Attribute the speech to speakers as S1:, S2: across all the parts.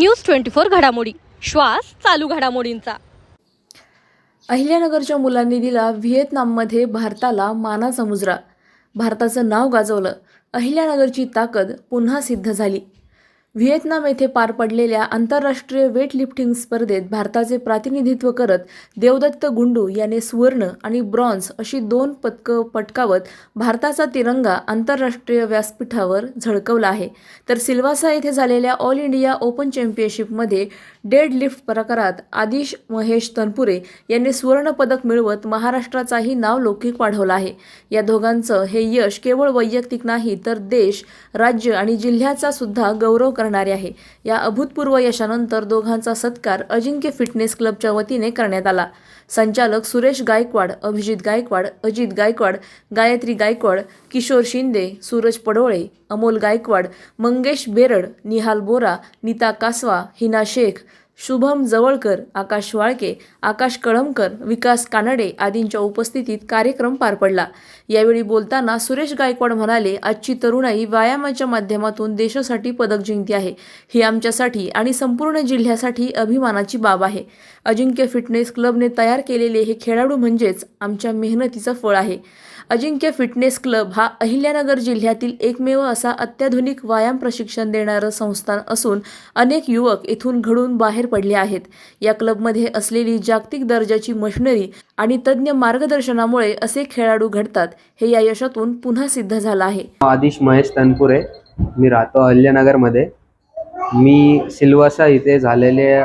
S1: News twenty four घडामोडी. श्वास चालू घडामोडींचा.
S2: अहिल्यानगरच्या मुलांनी दिला व्हिएतनाममध्ये भारताला मानाचा मुजरा भारताचं नाव गाजवलं. अहिल्यानगरची ताकद पुन्हा सिद्ध झाली. व्हिएतनाम येथे पार पडलेल्या आंतरराष्ट्रीय वेटलिफ्टिंग स्पर्धेत भारताचे प्रतिनिधित्व करत देवदत्त गुंडू याने सुवर्ण आणि ब्रॉन्झ अशी दोन पदकं पटकावत भारताचा तिरंगा आंतरराष्ट्रीय व्यासपीठावर झळकवला आहे. तर सिल्वासा येथे झालेल्या ऑल इंडिया ओपन चॅम्पियनशिपमध्ये डेड लिफ्ट प्रकारात आदिश महेश तनपुरे यांनी सुवर्णपदक मिळवत महाराष्ट्राचाही नाव लौकिक वाढवलं आहे. या दोघांचं हे यश केवळ वैयक्तिक नाही तर देश राज्य आणि जिल्ह्याचा सुद्धा गौरव करणारे आहे. या अभूतपूर्व यशानंतर दोघांचा सत्कार अजिंक्य फिटनेस क्लबच्या वतीने करण्यात आला. संचालक सुरेश गायकवाड अभिजित गायकवाड अजित गायकवाड गायत्री गायकवाड किशोर शिंदे सूरज पडोळे अमोल गायकवाड मंगेश बेरड निहाल बोरा नीता कासवा हिना शेख शुभम जवळकर आकाश वाळके आकाश कळमकर विकास कानडे आदींच्या उपस्थितीत कार्यक्रम पार पडला. यावेळी बोलताना सुरेश गायकवाड म्हणाले आजची तरुणाई व्यायामाच्या माध्यमातून देशासाठी पदक जिंकते आहे. ही आमच्यासाठी आणि संपूर्ण जिल्ह्यासाठी अभिमानाची बाब आहे. अजिंक्य फिटनेस क्लबने तयार केलेले हे खेळाडू म्हणजेच आमच्या मेहनतीचं फळ आहे. अजिंक्य फिटनेस क्लब हा अहिल्यानगर जिल्ह्यातील एकमेव असा अत्याधुनिक व्यायाम प्रशिक्षण देणारं संस्थान असून अनेक युवक इथून घडून बाहेर पडले आहेत. या क्लबमध्ये असलेली जागतिक दर्जाची मशिनरी आणि तज्ज्ञ मार्गदर्शनामुळे असे खेळाडू घडतात हे या यशातून पुन्हा सिद्ध झालं आहे.
S3: आदिश महेश तनपुरे. मी राहतो अहिल्यानगरमध्ये. मी सिल्वासा इथे झालेल्या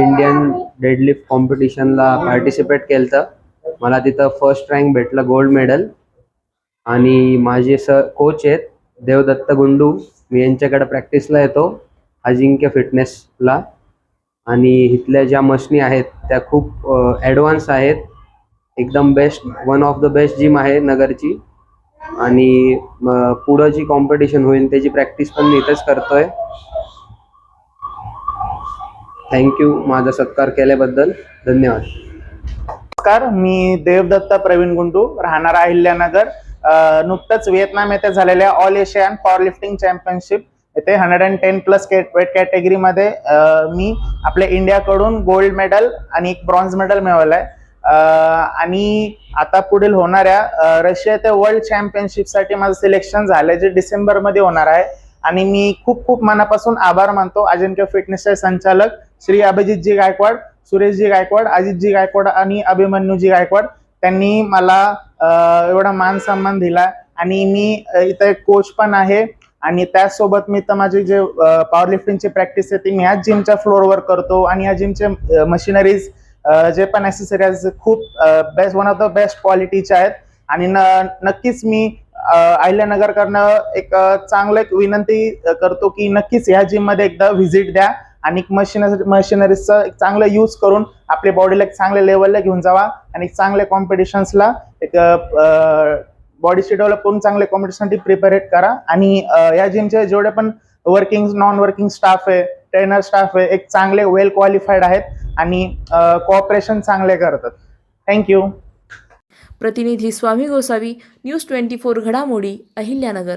S3: इंडियन डेडलिफ्ट कॉम्पिटिशनला पार्टिसिपेट केलं होतं मला तिथं फर्स्ट रँक भेटलं गोल्ड मेडल आणि माझे स कोच आहेत देवदत्त गुंडू. मी यांच्याकडे प्रॅक्टिसला येतो अजिंक्य फिटनेसला आणि इथल्या ज्या मशनी आहेत त्या खूप ॲडव्हान्स आहेत. एकदम best one of the best gym आहे नगरची. आणि पुढं जी कॉम्पिटिशन होईल त्याची प्रॅक्टिस पण मी इथेच करतोय. थँक्यू माझा सत्कार केल्याबद्दल. धन्यवाद.
S4: नमस्कार मी देवदत्त प्रवीण गुंडू राहणार अहिल्यानगर. नुकतंच व्हिएतनाम येथे झालेल्या all Asian power lifting championship येथे hundred and ten plus weight कॅटेगरीमध्ये मी आपल्या इंडियाकडून गोल्ड मेडल आणि एक ब्रॉन्झ मेडल मिळवलं आहे आणि आता पुढील होणाऱ्या रशिया ते वर्ल्ड चॅम्पियनशिपसाठी माझं सिलेक्शन झालंय जे डिसेंबरमध्ये होणार आहे. आणि मी खूप खूप मनापासून आभार मानतो अजिंक्य फिटनेसचे संचालक श्री अभिजितजी गायकवाड. सुरेशजी गायकवाड अजितजी गायकवाड आणि अभिमन्यूजी गायकवाड त्यांनी मला एवढा मान सन्मान दिला आणि मी इथं एक कोच पण आहे आणि त्याचसोबत मी तर माझी जे पॉवर लिफ्टिंगची प्रॅक्टिस आहे ती मी ह्याच जिमच्या फ्लोअरवर करतो आणि या जिमचे मशिनरीज जे पण ॲसेसरीज खूप best one of the best क्वालिटीचे आहेत. आणि न- नक्कीच मी अहिल्यानगरकडनं एक चांगलं एक विनंती करतो की नक्कीच ह्या जिममध्ये एकदा व्हिजिट द्या. आणि मशिनरी मशिनरीजचा एक चांगला यूज करून आपल्या बॉडीला एक चांगल्या लेवलला घेऊन जावा आणि एक चांगल्या कॉम्पिटिशन्सला एक बॉडीची डेव्हलप करून चांगल्या कॉम्पिटिशनसाठी प्रिपेरेट करा. आणि या जिमचे जेवढे पण वर्किंग नॉन वर्किंग स्टाफ आहे ट्रेनर स्टाफ आहे एक चांगले वेल क्वालिफाईड आहेत आणि कोऑपरेशन चांगले करतात. थँक्यू
S2: प्रतिनिधी Swami Gosavi news twenty four घडामोडी अहिल्यानगर.